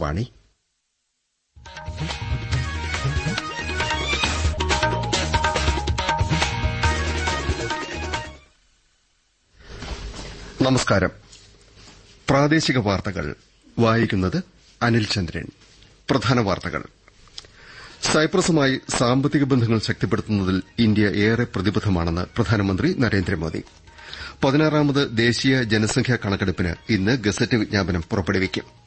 വാണി. നമസ്കാരം. പ്രാദേശിക വാർത്തകൾ. വായിക്കുന്നത് അനിൽ ചന്ദ്രൻ. പ്രധാന വാർത്തകൾ. സൈപ്രസുമായി സാമ്പത്തിക ബന്ധങ്ങൾ ശക്തിപ്പെടുത്തുന്നതിൽ ഇന്ത്യ ഏറെ പ്രതിബദ്ധമാണെന്ന് പ്രധാനമന്ത്രി നരേന്ദ്രമോദി. പതിനാറാമത് ദേശീയ ജനസംഖ്യാ കണക്കെടുപ്പിന് ഇന്ന് ഗസറ്റ് വിജ്ഞാപനം പുറപ്പെടുവിക്കും.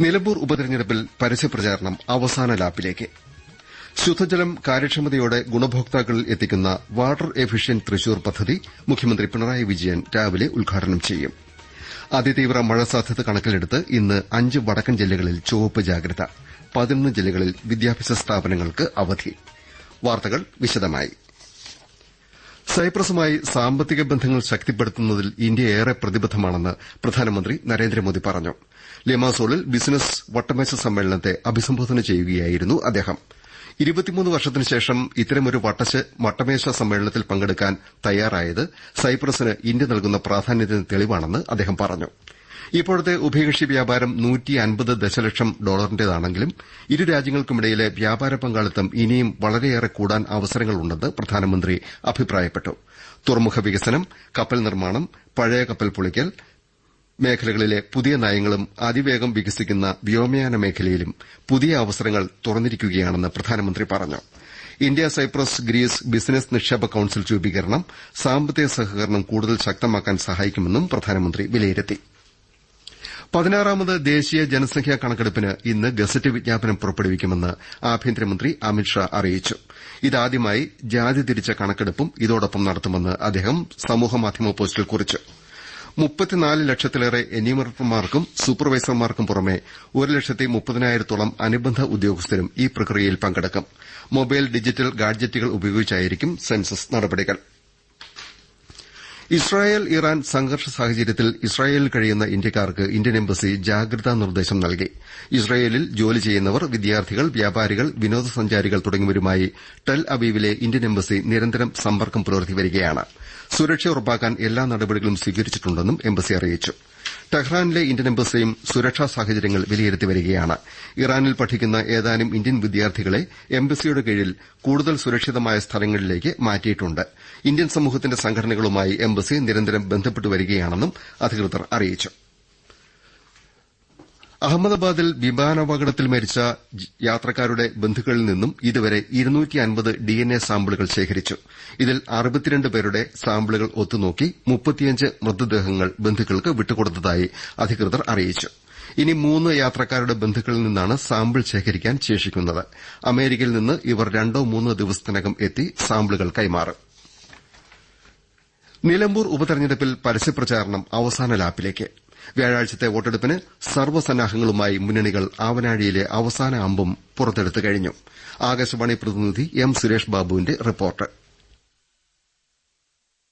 നിലമ്പൂർ ഉപതെരഞ്ഞെടുപ്പിൽ പരസ്യപ്രചാരണം അവസാന ലാപ്പിലേക്ക്. ശുദ്ധജലം കാര്യക്ഷമതയോടെ ഗുണഭോക്താക്കളിൽ എത്തിക്കുന്ന വാട്ടർ എഫിഷ്യന്റ് തൃശൂർ പദ്ധതി മുഖ്യമന്ത്രി പിണറായി വിജയൻ രാവിലെ ഉദ്ഘാടനം ചെയ്യും. അതിതീവ്ര മഴ സാധ്യത കണക്കിലെടുത്ത് ഇന്ന് അഞ്ച് വടക്കൻ ജില്ലകളിൽ ചുവപ്പ് ജാഗ്രത പതിനൊന്ന് ജില്ലകളിൽ വിദ്യാഭ്യാസ സ്ഥാപനങ്ങൾക്ക് അവധി. വാർത്തകൾ വിശദമായി. സൈപ്രസുമായി സാമ്പത്തിക ബന്ധങ്ങൾ ശക്തിപ്പെടുത്തുന്നതിൽ ഇന്ത്യ ഏറെ പ്രതിബദ്ധമാണെന്ന് പ്രധാനമന്ത്രി നരേന്ദ്രമോദി പറഞ്ഞു. ലിമാസോളിൽ ബിസിനസ് വട്ടമേശ സമ്മേളനത്തെ അഭിസംബോധന ചെയ്യുകയായിരുന്നു അദ്ദേഹം. ഇരുപത്തിമൂന്ന് വർഷത്തിനുശേഷം ഇത്തരമൊരു വട്ടമേശ സമ്മേളനത്തിൽ പങ്കെടുക്കാൻ തയ്യാറായത് സൈപ്രസിന് ഇന്ത്യ നൽകുന്ന പ്രാധാന്യത്തിന് തെളിവാണെന്ന് അദ്ദേഹം പറഞ്ഞു. ഇപ്പോഴത്തെ ഉഭയകക്ഷി വ്യാപാരം ദശലക്ഷം ഡോളറിന്റേതാണെങ്കിലും ഇരു രാജ്യങ്ങൾക്കുമിടയിലെ വ്യാപാര പങ്കാളിത്തം ഇനിയും വളരെയേറെ കൂടാൻ അവസരങ്ങളുണ്ടെന്ന് പ്രധാനമന്ത്രി അഭിപ്രായപ്പെട്ടു. തുറമുഖ വികസനം കപ്പൽ നിർമ്മാണം പഴയ കപ്പൽ പൊളിക്കൽ മേഖലകളിലെ പുതിയ നയങ്ങളും അതിവേഗം വികസിക്കുന്ന വ്യോമയാന മേഖലയിലും പുതിയ അവസരങ്ങൾ തുറന്നിരിക്കുകയാണെന്ന് പ്രധാനമന്ത്രി പറഞ്ഞു. ഇന്ത്യ സൈപ്രസ് ഗ്രീസ് ബിസിനസ് നിക്ഷേപ കൌൺസിൽ രൂപീകരണം സാമ്പത്തിക സഹകരണം കൂടുതൽ ശക്തമാക്കാൻ സഹായിക്കുമെന്നും പ്രധാനമന്ത്രി വിലയിരുത്തി. പതിനാറാമത് ദേശീയ ജനസംഖ്യാ കണക്കെടുപ്പിന് ഇന്ന് ഗസറ്റ് വിജ്ഞാപനം പുറപ്പെടുവിക്കുമെന്ന് ആഭ്യന്തരമന്ത്രി അമിത്ഷാ അറിയിച്ചു. ഇതാദ്യമായി ജാതി തിരിച്ച കണക്കെടുപ്പും ഇതോടൊപ്പം നടത്തുമെന്ന് അദ്ദേഹം സമൂഹമാധ്യമ പോസ്റ്റിൽ കുറിച്ചു. മുപ്പത്തിനാല് ലക്ഷത്തിലേറെ എന്യൂമറേറ്റർമാർക്കും സൂപ്പർവൈസർമാർക്കും പുറമെ ഒരു ലക്ഷത്തി മുപ്പതിനായിരത്തോളം അനുബന്ധ ഉദ്യോഗസ്ഥരും ഈ പ്രക്രിയയിൽ പങ്കെടുക്കും. മൊബൈൽ ഡിജിറ്റൽ ഗാഡ്ജറ്റുകൾ ഉപയോഗിച്ചായിരിക്കും സെൻസസ് നടപടികൾ. ഇസ്രായേൽ ഇറാൻ സംഘർഷ സാഹചര്യത്തിൽ ഇസ്രായേലിൽ കഴിയുന്ന ഇന്ത്യക്കാർക്ക് ഇന്ത്യൻ എംബസി ജാഗ്രതാ നിർദ്ദേശം നൽകി. ഇസ്രായേലിൽ ജോലി ചെയ്യുന്നവർ വിദ്യാർത്ഥികൾ വ്യാപാരികൾ വിനോദസഞ്ചാരികൾ തുടങ്ങിയവരുമായി ടെൽ അബീവിലെ ഇന്ത്യൻ എംബസി നിരന്തരം സമ്പർക്കം പുലർത്തിവരികയാണ് സുരക്ഷ ഉറപ്പാക്കാൻ എല്ലാ നടപടികളും സ്വീകരിച്ചിട്ടുണ്ടെന്നും എംബസി അറിയിച്ചു. ടെഹ്റാനിലെ ഇന്ത്യൻ എംബസിയും സുരക്ഷാ സാഹചര്യങ്ങൾ വിലയിരുത്തി വരികയാണ്. ഇറാനിൽ പഠിക്കുന്ന ഏതാനും ഇന്ത്യൻ വിദ്യാർത്ഥികളെ എംബസിയുടെ കീഴിൽ കൂടുതൽ സുരക്ഷിതമായ സ്ഥലങ്ങളിലേക്ക് മാറ്റിയിട്ടുണ്ട്. ഇന്ത്യൻ സമൂഹത്തിന്റെ സംഘടനകളുമായി എംബസി നിരന്തരം ബന്ധപ്പെട്ടു വരികയാണെന്നും അധികൃതർ അറിയിച്ചു. അഹമ്മദാബാദിൽ വിമാനാപകടത്തിൽ മരിച്ച യാത്രക്കാരുടെ ബന്ധുക്കളിൽ നിന്നും ഇതുവരെ ഡിഎൻഎ സാമ്പിളുകൾ ശേഖരിച്ചു. ഇതിൽ പേരുടെ സാമ്പിളുകൾ ഒത്തുനോക്കി മൃതദേഹങ്ങൾ ബന്ധുക്കൾക്ക് വിട്ടുകൊടുത്തതായി അധികൃതർ അറിയിച്ചു. ഇനി മൂന്ന് യാത്രക്കാരുടെ ബന്ധുക്കളിൽ നിന്നാണ് സാമ്പിൾ ശേഖരിക്കാൻ ശേഷിക്കുന്നത്. അമേരിക്കയിൽ നിന്ന് ഇവർ രണ്ടോ മൂന്നോ ദിവസത്തിനകം എത്തി സാമ്പിളുകൾ കൈമാറും. നിലമ്പൂർ ഉപതെരഞ്ഞെടുപ്പിൽ പരസ്യപ്രചാരണം അവസാന ലാപ്പിലേക്ക്. വ്യാഴാഴ്ചത്തെ വോട്ടെടുപ്പിന് സർവസന്നാഹങ്ങളുമായി മുന്നണികൾ ആവനാഴിയിലെ അവസാന അമ്പും പുറത്തെടുത്തു കഴിഞ്ഞു. ആകാശവാണി പ്രതിനിധി എം സുരേഷ് ബാബുവിന്റെ റിപ്പോർട്ട്.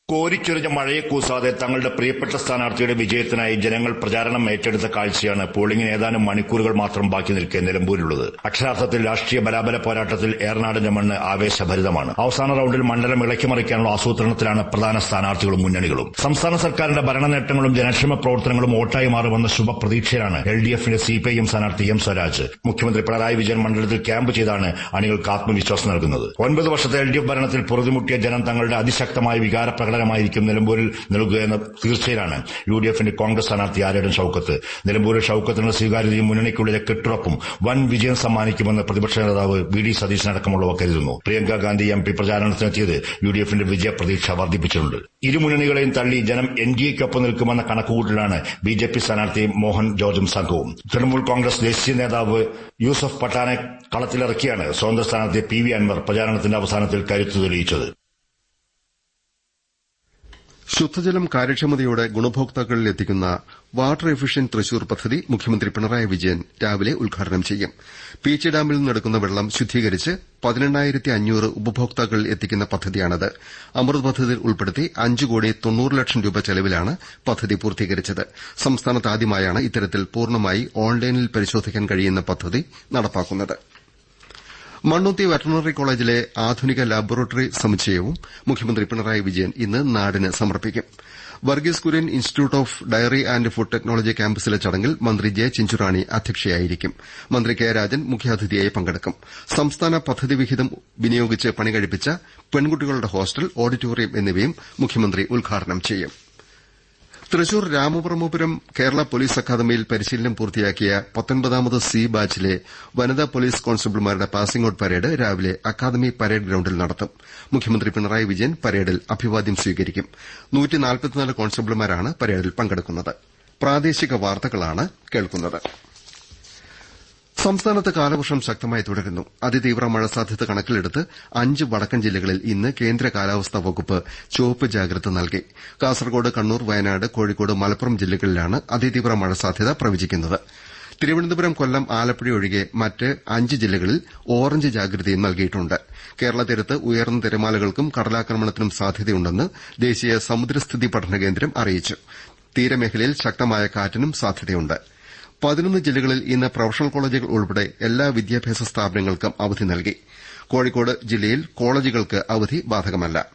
കോരിച്ചൊരിഞ്ഞ മഴയെ കൂസാതെ തങ്ങളുടെ പ്രിയപ്പെട്ട സ്ഥാനാർത്ഥിയുടെ വിജയത്തിനായി ജനങ്ങൾ പ്രചാരണം ഏറ്റെടുത്ത കാഴ്ചയാണ് പോളിംഗിന് ഏതാനും മണിക്കൂറുകൾ മാത്രം ബാക്കി നിൽക്കെ നിലമ്പൂരിലുള്ളത്. അക്ഷരാർത്ഥത്തിൽ രാഷ്ട്രീയ ബലാബല പോരാട്ടത്തിൽ ഏറനാടിന്റെ മണ്ണ് ആവേശഭരിതമാണ്. അവസാന റൌണ്ടിൽ മണ്ഡലം ഇളക്കിമറിക്കാനുള്ള ആസൂത്രണത്തിലാണ് പ്രധാന സ്ഥാനാർത്ഥികളും മുന്നണികളും. സംസ്ഥാന സർക്കാരിന്റെ ഭരണ നേട്ടങ്ങളും ജനക്ഷേമ പ്രവർത്തനങ്ങളും വോട്ടായി മാറുമെന്ന ശുഭപ്രതീക്ഷയിലാണ് എൽ ഡി എഫിന്റെ സിപിഐഎം സ്ഥാനാർത്ഥി എം സ്വരാജ്. മുഖ്യമന്ത്രി പിണറായി വിജയൻ മണ്ഡലത്തിൽ ക്യാമ്പ് ചെയ്താണ് അണികൾക്ക് ആത്മവിശ്വാസം നൽകുന്നത്. ഒൻപത് വർഷത്തെ എൽ ഡി എഫ് ഭരണത്തിൽ പൊറുതിമുട്ടിയ ജനം തങ്ങളുടെ അതിശക്തമായ വികാര പ്രകടനമായിരിക്കും നിലമ്പൂരിൽ നൽകുകയെന്ന തീർച്ചയിലാണ്. യു ഡി എഫിന്റെ കോൺഗ്രസ് സ്ഥാനാർത്ഥി ആര്യടൻ ഷൌക്കത്ത്? നിലമ്പൂരിൽ ഷൌക്കത്തിനുള്ള സ്വീകാര്യതയും മുന്നണിക്കുള്ളിലെ കെട്ടുറപ്പും വൻ വിജയം സമ്മാനിക്കുമെന്ന് പ്രതിപക്ഷ നേതാവ് വി ഡി സതീശനടക്കമുള്ളവർ കരുതുന്നു. പ്രിയങ്ക ഗാന്ധി എം പി പ്രചാരണത്തിനെത്തിയത് യു ഡി എഫിന്റെ വിജയ പ്രതീക്ഷ വർദ്ധിപ്പിച്ചിട്ടുണ്ട് ഇരുമുന്നണികളെയും തള്ളി ജനം എൻ ഡി എക്കൊപ്പം നിൽക്കുമെന്ന കണക്കുകൂട്ടിലാണ് ബി ജെ പി സ്ഥാനാർത്ഥി മോഹൻ ജോർജും സംഘവും. തൃണമൂൽ കോൺഗ്രസ് ദേശീയ നേതാവ് യൂസഫ് പട്ടാനെ കളത്തിലിറക്കിയാണ് സ്വതന്ത്ര സ്ഥാനാർത്ഥി പി വി അൻവർ പ്രചാരണത്തിന്റെ അവസാനത്തിൽ കരുത്തു തെളിയിച്ചത്. ശുദ്ധജലം കാര്യക്ഷമതയോടെ ഗുണഭോക്താക്കളിൽ എത്തിക്കുന്ന വാട്ടർ എഫിഷ്യന്റ് തൃശൂർ പദ്ധതി മുഖ്യമന്ത്രി പിണറായി വിജയൻ രാവിലെ ഉദ്ഘാടനം ചെയ്യും. പീച്ചി ഡാമിൽ നിന്നെടുക്കുന്ന വെള്ളം ശുദ്ധീകരിച്ച് ഉപഭോക്താക്കളിൽ എത്തിക്കുന്ന പദ്ധതിയാണിത്. അമൃത് പദ്ധതിയിൽ ഉൾപ്പെടുത്തി അഞ്ച് കോടി തൊണ്ണൂറ് ലക്ഷം രൂപ ചെലവിലാണ് പദ്ധതി പൂർത്തീകരിച്ചത്. സംസ്ഥാനത്താദ്യമായാണ് ഇത്തരത്തിൽ പൂർണമായി ഓൺലൈനിൽ പരിശോധിക്കാൻ കഴിയുന്ന പദ്ധതി നടപ്പാക്കുന്നത്. മണ്ണുത്തി വെറ്ററിനറി കോളേജിലെ ആധുനിക ലബോറട്ടറി സമുച്ചയവും മുഖ്യമന്ത്രി പിണറായി വിജയൻ ഇന്ന് നാടിന് സമർപ്പിക്കും. Varghese Kurien institute of dairy and food technology ക്യാമ്പസിലെ ചടങ്ങിൽ മന്ത്രി ജെ ചിഞ്ചുറാണി അധ്യക്ഷയായിരിക്കും. മന്ത്രി കെ രാജൻ മുഖ്യാതിഥിയായി പങ്കെടുക്കും. സംസ്ഥാന പദ്ധതി വിഹിതം വിനിയോഗിച്ച് പണി കഴിപ്പിച്ച പെൺകുട്ടികളുടെ ഹോസ്റ്റൽ ഓഡിറ്റോറിയം എന്നിവയും മുഖ്യമന്ത്രി ഉദ്ഘാടനം ചെയ്യും. തൃശൂർ രാമവർമ്മപുരം കേരള പോലീസ് അക്കാദമിയിൽ പരിശീലനം പൂർത്തിയാക്കിയ പത്തൊൻപതാമത് സി ബാച്ചിലെ വനിതാ പോലീസ് കോൺസ്റ്റബിൾമാരുടെ പാസിംഗ് ഔട്ട് പരേഡ് രാവിലെ അക്കാദമി പരേഡ് ഗ്രൌണ്ടിൽ നടത്തും. മുഖ്യമന്ത്രി പിണറായി വിജയൻ പരേഡിൽ അഭിവാദ്യം സ്വീകരിക്കും. കോൺസ്റ്റബിൾമാരാണ് പരേഡിൽ പങ്കെടുക്കുന്നത്. സംസ്ഥാനത്ത് കാലവർഷം ശക്തമായി തുടരുന്നു. അതിതീവ്ര മഴ സാധ്യത കണക്കിലെടുത്ത് അഞ്ച് വടക്കൻ ജില്ലകളിൽ ഇന്ന് കേന്ദ്ര കാലാവസ്ഥാ വകുപ്പ് ചുവപ്പ് ജാഗ്രത നൽകി. കാസർകോട് കണ്ണൂർ വയനാട് കോഴിക്കോട് മലപ്പുറം ജില്ലകളിലാണ് അതിതീവ്ര മഴ സാധ്യത പ്രവചിക്കുന്നത്. തിരുവനന്തപുരം കൊല്ലം ആലപ്പുഴ ഒഴികെ മറ്റ് അഞ്ച് ജില്ലകളിൽ ഓറഞ്ച് ജാഗ്രതയും നൽകിയിട്ടുണ്ട്. കേരള തീരത്ത് ഉയർന്ന തിരമാലകൾക്കും കടലാക്രമണത്തിനും സാധ്യതയുണ്ടെന്ന് ദേശീയ സമുദ്രസ്ഥിതി പഠന കേന്ദ്രം അറിയിച്ചു. തീരമേഖലയിൽ ശക്തമായ കാറ്റിനും സാധ്യതയുണ്ട്. പതിനൊന്ന് ജില്ലകളിൽ ഇന്ന് പ്രൊഫഷണൽ കോളേജുകൾ ഉൾപ്പെടെ എല്ലാ വിദ്യാഭ്യാസ സ്ഥാപനങ്ങൾക്കും അവധി നൽകി. കോഴിക്കോട് ജില്ലയിൽ കോളേജുകൾക്ക് അവധി ബാധകമല്ല.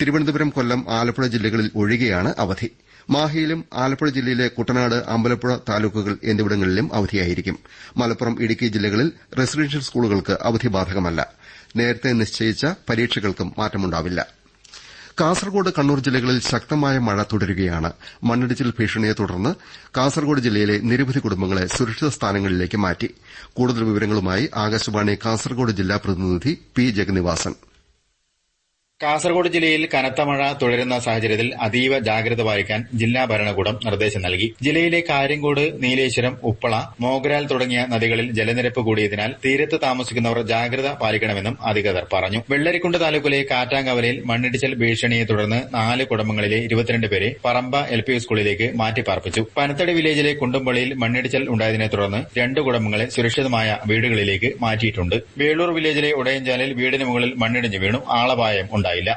തിരുവനന്തപുരം കൊല്ലം ആലപ്പുഴ ജില്ലകളിൽ ഒഴികെയാണ് അവധി. മാഹിയിലും ആലപ്പുഴ ജില്ലയിലെ കുട്ടനാട് അമ്പലപ്പുഴ താലൂക്കുകൾ എന്നിവിടങ്ങളിലും അവധിയായിരിക്കും. മലപ്പുറം ഇടുക്കി ജില്ലകളിൽ റെസിഡൻഷ്യൽ സ്കൂളുകൾക്ക് അവധി ബാധകമല്ല. നേരത്തെ നിശ്ചയിച്ച പരീക്ഷകൾക്കും മാറ്റമുണ്ടാവില്ല. കാസർകോട് കണ്ണൂർ ജില്ലകളിൽ ശക്തമായ മഴ തുടരുകയാണ്. മണ്ണിടിച്ചിൽ ഭീഷണിയെ തുടർന്ന് കാസർകോട് ജില്ലയിലെ നിരവധി കുടുംബങ്ങളെ സുരക്ഷിത സ്ഥാനങ്ങളിലേക്ക് മാറ്റി. കൂടുതൽ വിവരങ്ങളുമായി ആകാശവാണി കാസർകോട് ജില്ലാ പ്രതിനിധി പി ജഗന്നിവാസൻ. കാസർഗോഡ് ജില്ലയിൽ കനത്ത മഴ തുടരുന്ന സാഹചര്യത്തിൽ അതീവ ജാഗ്രത പാലിക്കാൻ ജില്ലാ ഭരണകൂടം നിർദ്ദേശം നൽകി. ജില്ലയിലെ കാര്യങ്കോട് നീലേശ്വരം ഉപ്പള മോഗ്രാൽ തുടങ്ങിയ നദികളിൽ ജലനിരപ്പ് കൂടിയതിനാൽ തീരത്ത് താമസിക്കുന്നവർ ജാഗ്രത പാലിക്കണമെന്നും അധികൃതർ പറഞ്ഞു. വെള്ളരിക്കുണ്ട് താലൂക്കിലെ കാറ്റാങ്കവലയിൽ മണ്ണിടിച്ചൽ ഭീഷണിയെ തുടർന്ന് നാല് കുടുംബങ്ങളിലെ ഇരുപത്തിരണ്ട് പേരെ പറമ്പ എൽ പി സ്കൂളിലേക്ക് മാറ്റിപ്പാർപ്പിച്ചു. പനത്തടി വില്ലേജിലെ കുണ്ടുംപള്ളിയിൽ മണ്ണിടിച്ചൽ ഉണ്ടായതിനെ തുടർന്ന് രണ്ട് കുടുംബങ്ങളെ സുരക്ഷിതമായ വീടുകളിലേക്ക് മാറ്റിയിട്ടുണ്ട്. വേളൂർ വില്ലേജിലെ ഉടയഞ്ചാലിൽ വീടിന് മുകളിൽ മണ്ണിടിഞ്ഞ് വീണു. ആളപായം ഉണ്ടായില്ല.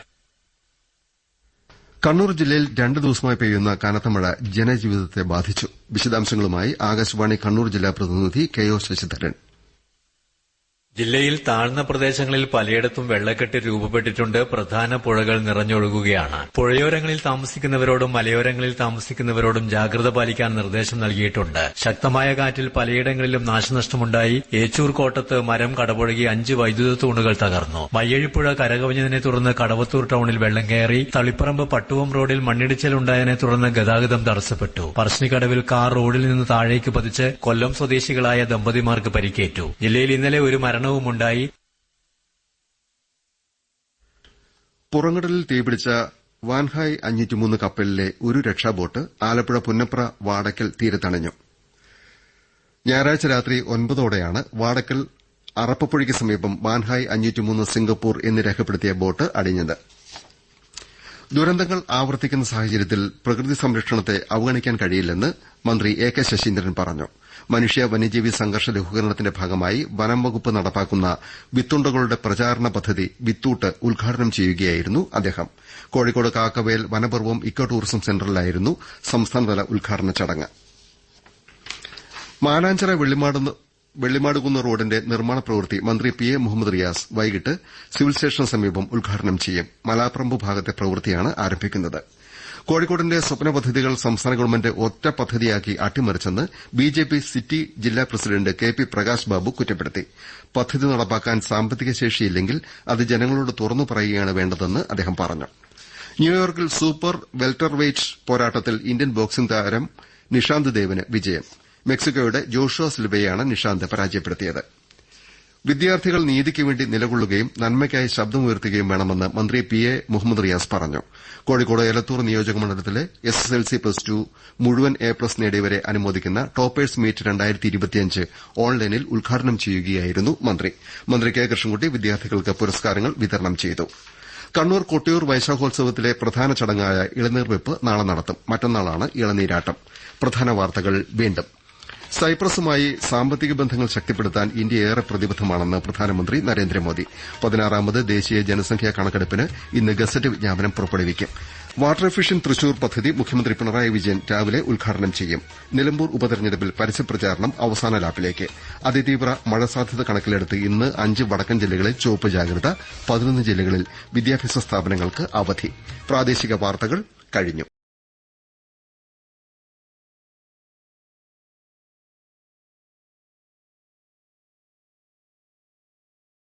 കണ്ണൂർ ജില്ലയിൽ രണ്ടു ദിവസമായി പെയ്യുന്ന കനത്ത മഴ ജനജീവിതത്തെ ബാധിച്ചു. വിശദാംശങ്ങളുമായി ആകാശവാണി കണ്ണൂർ ജില്ലാ പ്രതിനിധി കെ ഒ ശശിധരൻ. ജില്ലയിൽ താഴ്ന്ന പ്രദേശങ്ങളിൽ പലയിടത്തും വെള്ളക്കെട്ട് രൂപപ്പെട്ടിട്ടുണ്ട്. പ്രധാന പുഴകൾ നിറഞ്ഞൊഴുകുകയാണ്. പുഴയോരങ്ങളിൽ താമസിക്കുന്നവരോടും മലയോരങ്ങളിൽ താമസിക്കുന്നവരോടും ജാഗ്രത പാലിക്കാൻ നിർദ്ദേശം നൽകിയിട്ടുണ്ട്. ശക്തമായ കാറ്റിൽ പലയിടങ്ങളിലും നാശനഷ്ടമുണ്ടായി. ഏച്ചൂർ കോട്ടത്ത് മരം കടപുഴകി അഞ്ച് വൈദ്യുത തൂണുകൾ തകർന്നു. മയ്യഴിപ്പുഴ കരകവിഞ്ഞതിനെ തുടർന്ന് കടവത്തൂർ ടൌണിൽ വെള്ളം കയറി. തളിപ്പറമ്പ് പട്ടുവം റോഡിൽ മണ്ണിടിച്ചിലുണ്ടായതിനെ തുടർന്ന് ഗതാഗതം തടസ്സപ്പെട്ടു. പറശ്ശിനിക്കടവിൽ കാർ റോഡിൽ നിന്ന് താഴേക്ക് പതിച്ച് കൊല്ലം സ്വദേശികളായ ദമ്പതിമാർക്ക് പരിക്കേറ്റു. ജില്ലയിൽ ഇന്നലെ ഒരു മരണവുമുണ്ടായി. പുറങ്കടലിൽ തീപിടിച്ച വാൻഹായ് അഞ്ഞൂറ്റിമൂന്ന് കപ്പലിലെ ഒരു രക്ഷാബോട്ട് ആലപ്പുഴ പുന്നപ്ര വാടക്കൽ തീരത്തണഞ്ഞു. ഞായറാഴ്ച രാത്രി ഒൻപതോടെയാണ് വാടക്കൽ അറപ്പപ്പുഴയ്ക്ക് സമീപം വാൻഹായ് അഞ്ഞൂറ്റിമൂന്ന് സിംഗപ്പൂർ എന്ന് രേഖപ്പെടുത്തിയ ബോട്ട് അടിഞ്ഞത്. ദുരന്തങ്ങൾ ആവർത്തിക്കുന്ന സാഹചര്യത്തിൽ പ്രകൃതി സംരക്ഷണത്തെ അവഗണിക്കാൻ കഴിയില്ലെന്ന് മന്ത്രി എ കെ ശശീന്ദ്രൻ പറഞ്ഞു. മനുഷ്യ വന്യജീവി സംഘർഷ ലഘൂകരണത്തിന്റെ ഭാഗമായി വനം വകുപ്പ് നടപ്പാക്കുന്ന വിത്തുണ്ടകളുടെ പ്രചാരണ പദ്ധതി വിത്തൂട്ട് ഉദ്ഘാടനം ചെയ്യുകയായിരുന്നു അദ്ദേഹം. കോഴിക്കോട് കാക്കവേൽ വനപർവം ഇക്കോ ടൂറിസം സെന്ററിലായിരുന്നു സംസ്ഥാനതല ഉദ്ഘാടന ചടങ്ങ്. മാനാഞ്ചിറ വെള്ളിമാടുകുന്ന് റോഡിന്റെ നിർമ്മാണ പ്രവൃത്തി മന്ത്രി പി എ മുഹമ്മദ് റിയാസ് വൈകിട്ട് സിവിൽ സ്റ്റേഷന് സമീപം ഉദ്ഘാടനം ചെയ്യും. മലാപ്പറമ്പ് ഭാഗത്തെ പ്രവൃത്തിയാണ് ആരംഭിക്കുന്നത്. കോഴിക്കോടിന്റെ സ്വപ്ന പദ്ധതികൾ സംസ്ഥാന ഗവൺമെന്റ് ഒറ്റ പദ്ധതിയാക്കി അട്ടിമറിച്ചെന്ന് ബിജെപി സിറ്റി ജില്ലാ president K P Prakash Babu കുറ്റപ്പെടുത്തി. പദ്ധതി നടപ്പാക്കാൻ സാമ്പത്തിക ശേഷിയില്ലെങ്കിൽ അത് ജനങ്ങളോട് തുറന്നു പറയുകയാണ് വേണ്ടതെന്ന് അദ്ദേഹം പറഞ്ഞു. ന്യൂയോർക്കിൽ സൂപ്പർ വെൽറ്റർ വെയ്റ്റ് പോരാട്ടത്തിൽ ഇന്ത്യൻ ബോക്സിംഗ് താരം നിഷാന്ത് ദേവിന് വിജയം. മെക്സിക്കോയുടെ ജോഷുവ സിൽവയെയാണ് നിഷാന്ത് പരാജയപ്പെടുത്തിയത്. വിദ്യാർത്ഥികൾ നീതിക്കുവേണ്ടി നിലകൊള്ളുകയും നന്മയ്ക്കായി ശബ്ദമുയർത്തുകയും വേണമെന്ന് മന്ത്രി പി എ മുഹമ്മദ് റിയാസ് പറഞ്ഞു. കോഴിക്കോട് എലത്തൂർ നിയോജക മണ്ഡലത്തിലെ S S L C plus two മുഴുവൻ എ പ്ലസ് നേടിയവരെ അനുമോദിക്കുന്ന ടോപ്പേഴ്സ് മീറ്റ് ഓൺലൈനിൽ ഉദ്ഘാടനം ചെയ്യുകയായിരുന്നു മന്ത്രി. മന്ത്രി കെ കൃഷ്ണൻകുട്ടി വിദ്യാർത്ഥികൾക്ക് പുരസ്കാരങ്ങൾ വിതരണം ചെയ്തു. കണ്ണൂർ കൊട്ടിയൂർ വൈശാഖോത്സവത്തിലെ പ്രധാന ചടങ്ങായ ഇളനീർവെപ്പ് നാളെ നടത്തും. മറ്റന്നാളാണ് ഇളനീരാട്ടം. പ്രധാന വാർത്തകൾ വീണ്ടും. സൈപ്രസുമായി സാമ്പത്തിക ബന്ധങ്ങൾ ശക്തിപ്പെടുത്താൻ ഇന്ത്യ ഏറെ പ്രതിബദ്ധമാണെന്ന് പ്രധാനമന്ത്രി നരേന്ദ്രമോദി. പതിനാറാമത് ദേശീയ ജനസംഖ്യാ കണക്കെടുപ്പിന് ഇന്ന് ഗസറ്റ് വിജ്ഞാപനം പുറപ്പെടുവിക്കും. വാട്ടർ എഫിഷ്യൻ തൃശൂർ പദ്ധതി മുഖ്യമന്ത്രി പിണറായി വിജയൻ രാവിലെ ഉദ്ഘാടനം ചെയ്യും. നിലമ്പൂർ ഉപതെരഞ്ഞെടുപ്പിൽ പരസ്യപ്രചാരണം അവസാന ലാപ്പിലേക്ക്. അതിതീവ്ര മഴ സാധ്യത കണക്കിലെടുത്ത് ഇന്ന് അഞ്ച് വടക്കൻ ജില്ലകളിൽ ചുവപ്പ് ജാഗ്രത പതിനൊന്ന് ജില്ലകളിൽ വിദ്യാഭ്യാസ സ്ഥാപനങ്ങൾക്ക് അവധി. പ്രാദേശിക വാർത്തകൾ കഴിഞ്ഞു.